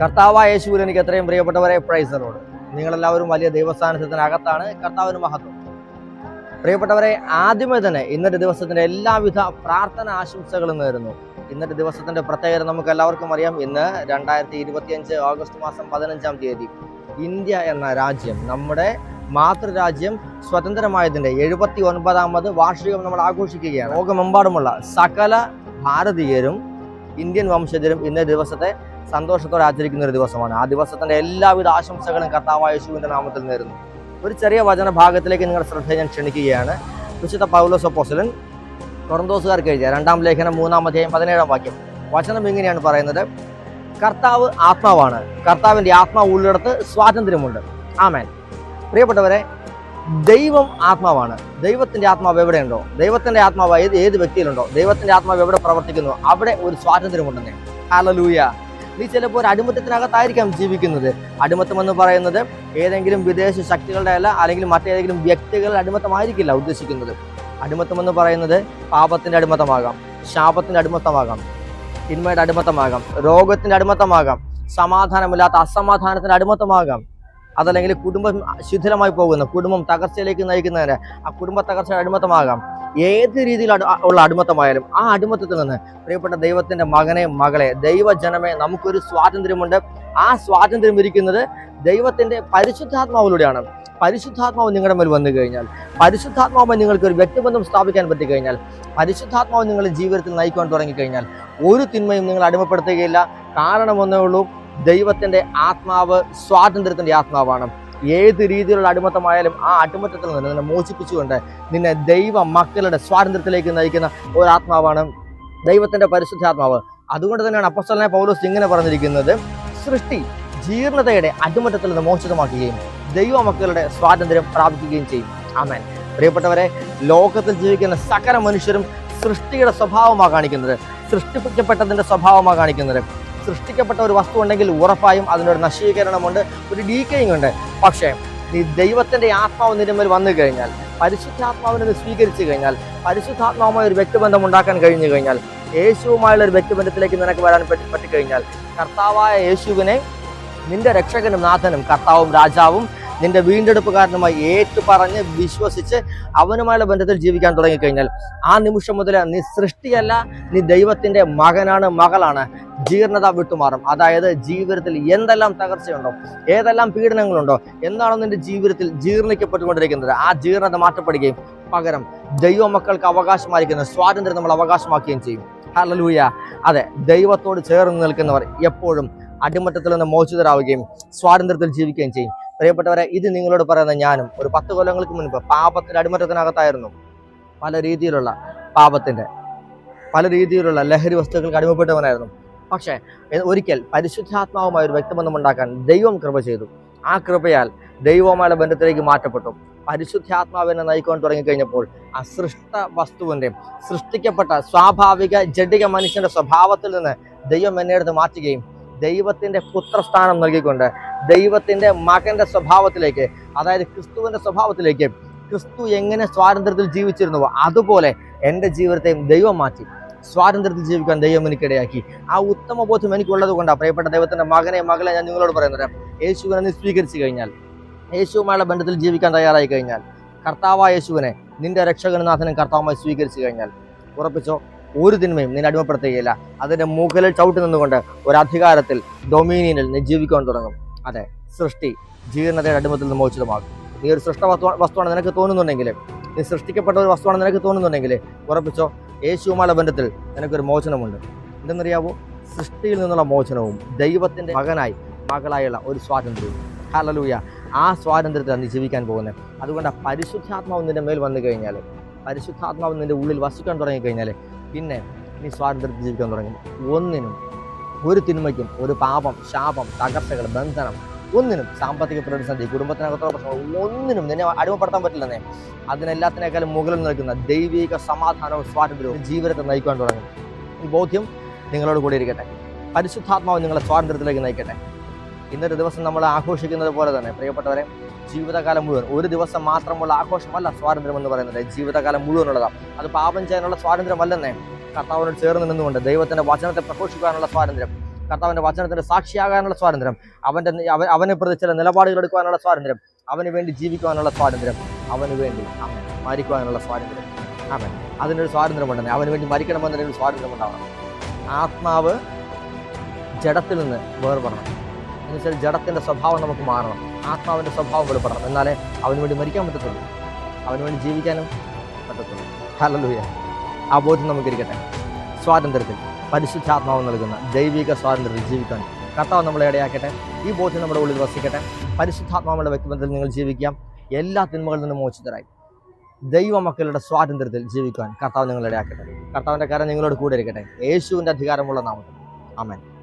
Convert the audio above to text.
കർത്താവായ യേശുവിൽ എനിക്ക് എത്രയും പ്രിയപ്പെട്ടവരെ പ്രൈസറോട് നിങ്ങളെല്ലാവരും വലിയ ദൈവസ്ഥാനത്തിനകത്താണ് കർത്താവിന് മഹത്വം. പ്രിയപ്പെട്ടവരെ ആദ്യമേ തന്നെ ഇന്നത്തെ ദിവസത്തിന്റെ എല്ലാവിധ പ്രാർത്ഥന ആശംസകളും നേരുന്നു. ഇന്നത്തെ ദിവസത്തിന്റെ പ്രത്യേകത നമുക്ക് എല്ലാവർക്കും അറിയാം. ഇന്ന് രണ്ടായിരത്തി ഇരുപത്തിയഞ്ച് ഓഗസ്റ്റ് മാസം പതിനഞ്ചാം തീയതി ഇന്ത്യ എന്ന രാജ്യം നമ്മുടെ മാതൃരാജ്യം സ്വതന്ത്രമായതിന്റെ എഴുപത്തി ഒൻപതാമത് വാർഷികം നമ്മൾ ആഘോഷിക്കുകയാണ്. ലോകമെമ്പാടുമുള്ള സകല ഭാരതീയരും ഇന്ത്യൻ വംശജരും ഇന്ന ദിവസത്തെ സന്തോഷത്തോടെ ആചരിക്കുന്ന ഒരു ദിവസമാണ്. ആ ദിവസത്തിന്റെ എല്ലാവിധ ആശംസകളും കർത്താവായ യേശുവിന്റെ നാമത്തിൽ നേരുന്നു. ഒരു ചെറിയ വചന ഭാഗത്തിലേക്ക് നിങ്ങളുടെ ശ്രദ്ധ ഞാൻ ക്ഷണിക്കുകയാണ്. വിശുദ്ധ പൗലോസ് അപ്പോസ്തലൻ കൊറന്തോസുകാർക്ക് എഴുതിയ രണ്ടാം ലേഖനം മൂന്നാം അധ്യായം പതിനേഴാം വാക്യം. വചനം ഇങ്ങനെയാണ് പറയുന്നത്. കർത്താവ് ആത്മാവാണ്. കർത്താവിന്റെ ആത്മാവ് ഉള്ളിടത്ത് സ്വാതന്ത്ര്യമുണ്ട്. ആമേൻ. പ്രിയപ്പെട്ടവരെ ദൈവം ആത്മാവാണ്. ദൈവത്തിന്റെ ആത്മാവ് എവിടെയുണ്ടോ? ദൈവത്തിന്റെ ആത്മാവ് ഏത് ഏത് വ്യക്തിയിലുണ്ടോ? ദൈവത്തിന്റെ ആത്മാവ് എവിടെ പ്രവർത്തിക്കുന്നു? അവിടെ ഒരു സ്വാതന്ത്ര്യമുണ്ടെന്നേ. ഹല്ലേലൂയ. നീ ചിലപ്പോൾ ഒരു അടിമത്തത്തിനകത്തായിരിക്കാം ജീവിക്കുന്നത്. അടിമത്തം എന്ന് പറയുന്നത് ഏതെങ്കിലും വിദേശ ശക്തികളുടെ അല്ല അല്ലെങ്കിൽ മറ്റേതെങ്കിലും വ്യക്തികളുടെ അടിമത്തമായിരിക്കില്ല ഉദ്ദേശിക്കുന്നത്. അടിമത്തം എന്ന് പറയുന്നത് പാപത്തിന്റെ അടിമത്തമാകാം ശാപത്തിന്റെ അടിമത്തമാകാം തിന്മയുടെ അടിമത്തമാകാം രോഗത്തിന്റെ അടിമത്തമാകാം സമാധാനമില്ലാത്ത അസമാധാനത്തിന്റെ അടിമത്തമാകാം. അതല്ലെങ്കിൽ കുടുംബം ശിഥിലമായി പോകുന്ന കുടുംബം തകർച്ചയിലേക്ക് നയിക്കുന്നതിന് ആ കുടുംബ തകർച്ചയുടെ അടിമത്തമാകാം. ഏത് രീതിയിൽ ഉള്ള അടിമത്തമായാലും ആ അടിമത്തത്തിൽ നിന്ന് പ്രിയപ്പെട്ട ദൈവത്തിന്റെ മകനെ മകളെ ദൈവജനമേ നമുക്കൊരു സ്വാതന്ത്ര്യമുണ്ട്. ആ സ്വാതന്ത്ര്യം ഇരിക്കുന്നത് ദൈവത്തിന്റെ പരിശുദ്ധാത്മാവിലൂടെയാണ്. പരിശുദ്ധാത്മാവ് നിങ്ങളുടെ മേൽ വന്നു കഴിഞ്ഞാൽ പരിശുദ്ധാത്മാവ് നിങ്ങൾക്ക് ഒരു വ്യക്തിബന്ധം സ്ഥാപിക്കാൻ പറ്റി കഴിഞ്ഞാൽ പരിശുദ്ധാത്മാവ് നിങ്ങളുടെ ജീവിതത്തിൽ നയിക്കാൻ തുടങ്ങിക്കഴിഞ്ഞാൽ ഒരു തിന്മയും നിങ്ങൾ അടിമപ്പെടുത്തുകയില്ല. കാരണം ഒന്നേ ഉള്ളൂ ദൈവത്തിന്റെ ആത്മാവ് സ്വാതന്ത്ര്യത്തിന്റെ ആത്മാവാണ്. ഏത് രീതിയിലുള്ള അടിമത്തമായാലും ആ അടിമത്തത്തിൽ നിന്ന് നിന്നെ മോചിപ്പിച്ചുകൊണ്ട് നിന്നെ ദൈവ മക്കളുടെ സ്വാതന്ത്ര്യത്തിലേക്ക് നയിക്കുന്ന ഒരു ആത്മാവാണ് ദൈവത്തിന്റെ പരിശുദ്ധാത്മാവ്. അതുകൊണ്ട് തന്നെയാണ് അപ്പസ്തലനെ പൗലോസ് ഇങ്ങനെ പറഞ്ഞിരിക്കുന്നത്. സൃഷ്ടി ജീർണതയുടെ അടിമത്തത്തിൽ നിന്ന് മോചിതമാക്കുകയും ദൈവ മക്കളുടെ സ്വാതന്ത്ര്യം പ്രാപിക്കുകയും ചെയ്യും. ആമേൻ. പ്രിയപ്പെട്ടവരെ ലോകത്തിൽ ജീവിക്കുന്ന സകല മനുഷ്യരും സൃഷ്ടിയുടെ സ്വഭാവമാണ് കാണിക്കുന്നത് സൃഷ്ടിപ്പിക്കപ്പെട്ടതിന്റെ സ്വഭാവമാണ് കാണിക്കുന്നത്. സൃഷ്ടിക്കപ്പെട്ട ഒരു വസ്തു ഉണ്ടെങ്കിൽ ഉറപ്പായും അതിനൊരു നശീകരണമുണ്ട് ഒരു ഡീക്കയും ഉണ്ട്. പക്ഷേ നീ ദൈവത്തിന്റെ ആത്മാവ് നിന്റെ വന്നു കഴിഞ്ഞാൽ പരിശുദ്ധാത്മാവിനെ സ്വീകരിച്ചു കഴിഞ്ഞാൽ പരിശുദ്ധാത്മാവുമായി ഒരു വ്യക്തിബന്ധം ഉണ്ടാക്കാൻ കഴിഞ്ഞു കഴിഞ്ഞാൽ യേശുവുമായുള്ള ഒരു വ്യക്തിബന്ധത്തിലേക്ക് നിനക്ക് വരാൻ പറ്റി പറ്റിക്കഴിഞ്ഞാൽ കർത്താവായ യേശുവിനെ നിന്റെ രക്ഷകനും നാഥനും കർത്താവും രാജാവും നിന്റെ വീണ്ടെടുപ്പുകാരനുമായി ഏറ്റുപറഞ്ഞ് വിശ്വസിച്ച് അവനുമായുള്ള ബന്ധത്തിൽ ജീവിക്കാൻ തുടങ്ങിക്കഴിഞ്ഞാൽ ആ നിമിഷം മുതൽ നീ സൃഷ്ടിയല്ല നീ ദൈവത്തിന്റെ മകനാണ് മകളാണ്. ജീർണത വിട്ടുമാറും. അതായത് ജീവിതത്തിൽ എന്തെല്ലാം തകർച്ചയുണ്ടോ ഏതെല്ലാം പീഡനങ്ങളുണ്ടോ എന്താണോ നിന്റെ ജീവിതത്തിൽ ജീർണിക്കപ്പെട്ടുകൊണ്ടിരിക്കുന്നത് ആ ജീർണത മാറ്റപ്പെടുകയും പകരം ദൈവമക്കൾക്ക് അവകാശമായിരിക്കുന്ന സ്വാതന്ത്ര്യം നമ്മൾ അവകാശമാക്കുകയും ചെയ്യും. ഹല്ലേലൂയ. അതെ ദൈവത്തോട് ചേർന്ന് നിൽക്കുന്നവർ എപ്പോഴും അടിമത്തത്തിൽ നിന്ന് മോചിതരാവുകയും സ്വാതന്ത്ര്യത്തിൽ ജീവിക്കുകയും ചെയ്യും. പ്രിയപ്പെട്ടവരെ ഇത് നിങ്ങളോട് പറയുന്ന ഞാനും ഒരു പത്ത് കൊല്ലങ്ങൾക്ക് മുൻപ് പാപത്തിന്റെ അടിമറ്റത്തിനകത്തായിരുന്നു പല രീതിയിലുള്ള പാപത്തിന്റെ പല രീതിയിലുള്ള ലഹരി വസ്തുക്കൾക്ക് അടിമപ്പെട്ടവനായിരുന്നു. പക്ഷേ ഒരിക്കൽ പരിശുദ്ധാത്മാവുമായ ഒരു വ്യക്തിബന്ധം ഉണ്ടാക്കാൻ ദൈവം കൃപ ചെയ്തു. ആ കൃപയാൽ ദൈവവുമായുള്ള ബന്ധത്തിലേക്ക് മാറ്റപ്പെട്ടു. പരിശുദ്ധാത്മാവിനെ നയിക്കാൻ തുടങ്ങിക്കഴിഞ്ഞപ്പോൾ ആ സൃഷ്ട വസ്തുവിന്റെ സൃഷ്ടിക്കപ്പെട്ട സ്വാഭാവിക ജഡിക മനുഷ്യന്റെ സ്വഭാവത്തിൽ നിന്ന് ദൈവം എന്നെ എടുത്ത് മാറ്റുകയും ദൈവത്തിന്റെ പുത്രസ്ഥാനം നൽകിക്കൊണ്ട് ദൈവത്തിന്റെ മകന്റെ സ്വഭാവത്തിലേക്ക് അതായത് ക്രിസ്തുവിന്റെ സ്വഭാവത്തിലേക്ക് ക്രിസ്തു എങ്ങനെ സ്വാതന്ത്ര്യത്തിൽ ജീവിച്ചിരുന്നുവോ അതുപോലെ എന്റെ ജീവിതത്തെയും ദൈവം മാറ്റി. സ്വാതന്ത്ര്യത്തിൽ ജീവിക്കാൻ ദൈവം എനിക്കിടയാക്കി. ആ ഉത്തമ ബോധ്യം എനിക്കുള്ളത് കൊണ്ടാണ് പ്രിയപ്പെട്ട ദൈവത്തിന്റെ മകനെ മകളെ ഞാൻ നിങ്ങളോട് പറയുന്നത്. യേശുവിനെ നീ സ്വീകരിച്ചു കഴിഞ്ഞാൽ യേശുവുമായുള്ള ബന്ധത്തിൽ ജീവിക്കാൻ തയ്യാറായി കഴിഞ്ഞാൽ കർത്താവായ യേശുവിനെ നിന്റെ രക്ഷകനാഥനും നാഥനും കർത്താവുമായി സ്വീകരിച്ചു കഴിഞ്ഞാൽ ഉറപ്പിച്ചോ? ഒരു തിന്മയും നിന്നെ അടിമപ്പെടുത്തുകയില്ല. അതിന്റെ മുകളിൽ ചവിട്ടി നിന്നുകൊണ്ട് ഒരു അധികാരത്തിൽ ഡൊമീനിയനിൽ നീ ജീവിക്കാൻ തുടങ്ങും. അതെ സൃഷ്ടി ജീർണതയുടെ അടിമത്തിൽ മോചിതമാകും നീ ഒരു സൃഷ്ട വസ്തു വസ്തുവാണ് നിനക്ക് തോന്നുന്നുണ്ടെങ്കിൽ നീ സൃഷ്ടിക്കപ്പെട്ട ഒരു വസ്തുവാണ് നിനക്ക് തോന്നുന്നുണ്ടെങ്കിൽ ഉറപ്പിച്ചോ യേശുവുമായുള്ള ബന്ധത്തിൽ നിനക്കൊരു മോചനമുണ്ട്. എന്തെന്നറിയാവോ? സൃഷ്ടിയിൽ നിന്നുള്ള മോചനവും ദൈവത്തിന്റെ മകനായി മകളായുള്ള ഒരു സ്വാതന്ത്ര്യവും. ഹല്ലേലൂയ. ആ സ്വാതന്ത്ര്യത്തിൽ നീ ജീവിക്കാൻ പോകുന്നത്. അതുകൊണ്ട് ആ പരിശുദ്ധാത്മാവ് നിന്റെ മേൽ വന്നു കഴിഞ്ഞാൽ പരിശുദ്ധാത്മാവ് നിന്റെ ഉള്ളിൽ വസിക്കാൻ തുടങ്ങിക്കഴിഞ്ഞാൽ പിന്നെ നീ സ്വാതന്ത്ര്യത്തിൽ ജീവിക്കാൻ തുടങ്ങി. ഒന്നിനും ഒരു തിന്മയ്ക്കും ഒരു പാപം ശാപം തകർച്ചകൾ ബന്ധനം ഒന്നിനും സാമ്പത്തിക പ്രതിസന്ധി കുടുംബത്തിനകത്തുള്ള പ്രശ്നങ്ങൾ ഒന്നിനും നിന്നെ അടിമപ്പെടുത്താൻ പറ്റില്ലെന്നേ. അതിനെല്ലാത്തിനേക്കാളും മുകളിൽ നിൽക്കുന്ന ദൈവിക സമാധാനവും സ്വാതന്ത്ര്യവും ജീവിതത്തെ നയിക്കാൻ തുടങ്ങും. ഈ ബോധ്യം നിങ്ങളോട് കൂടി ഇരിക്കട്ടെ. പരിശുദ്ധാത്മാവ് നിങ്ങളെ സ്വാതന്ത്ര്യത്തിലേക്ക് നയിക്കട്ടെ. ഇന്നത്തെ ദിവസം നമ്മൾ ആഘോഷിക്കുന്നത് പോലെ തന്നെ പ്രിയപ്പെട്ടവരെ ജീവിതകാലം മുഴുവൻ ഒരു ദിവസം മാത്രമുള്ള ആഘോഷമല്ല സ്വാതന്ത്ര്യം എന്ന് പറയുന്നത്. ജീവിതകാലം മുഴുവനുള്ളതാണ്. അത് പാപം ചെയ്യാനുള്ള സ്വാതന്ത്ര്യമല്ലെന്നേ. കർത്താവിനോട് ചേർന്ന് നിന്നുകൊണ്ട് ദൈവത്തിന്റെ വചനത്തെ പ്രഘോഷിക്കാനുള്ള സ്വാതന്ത്ര്യം. കർത്താവിന്റെ വചനത്തിന്റെ സാക്ഷിയാകാനുള്ള സ്വാതന്ത്ര്യം അവന്റെ അവൻ അവനെ പ്രതി ചില നിലപാടുകൾ എടുക്കുവാനുള്ള സ്വാതന്ത്ര്യം അവന് വേണ്ടി ജീവിക്കുവാനുള്ള സ്വാതന്ത്ര്യം അവന് വേണ്ടി മരിക്കുവാനുള്ള സ്വാതന്ത്ര്യം. അവൻ അതിനൊരു സ്വാതന്ത്ര്യമുണ്ടെന്ന് അവന് വേണ്ടി മരിക്കണമെന്നതിനൊരു സ്വാതന്ത്ര്യം ഉണ്ടാവണം ആത്മാവ് ജഡത്തിൽ നിന്ന് വേർപെടണം. എന്നുവെച്ചാൽ ജഡത്തിന്റെ സ്വഭാവം നമുക്ക് മാറണം. ആത്മാവിന്റെ സ്വഭാവം വെളിപ്പെടണം. എന്നാലേ അവന് വേണ്ടി മരിക്കാൻ പറ്റത്തുള്ളൂ. അവന് വേണ്ടി ജീവിക്കാനും പറ്റത്തുള്ളൂ. ഹല്ലേലൂയ. ആ ബോധ്യം നമുക്കിരിക്കട്ടെ. സ്വാതന്ത്ര്യത്തിൽ പരിശുദ്ധാത്മാവ് നൽകുന്ന ദൈവിക സ്വാതന്ത്ര്യത്തിൽ ജീവിക്കാൻ. കർത്താവ് നമ്മളെ ഇടയാക്കട്ടെ. ഈ ബോധ്യം നമ്മുടെ ഉള്ളിൽ വസിക്കട്ടെ. പരിശുദ്ധാത്മാവുടെ വ്യക്തിബന്ധത്തിൽ നിങ്ങൾ ജീവിക്കാം. എല്ലാ തിന്മകളിൽ നിന്നും മോചിതരായി. ദൈവമക്കളുടെ സ്വാതന്ത്ര്യത്തിൽ ജീവിക്കാൻ കർത്താവ് നിങ്ങളെ ഇടയാക്കട്ടെ. കാര്യം കരം നിങ്ങളോട് കൂടെ ഇരിക്കട്ടെ. യേശുവിന്റെ അധികാരമുള്ള നാമത്തിൽ. ആമേൻ.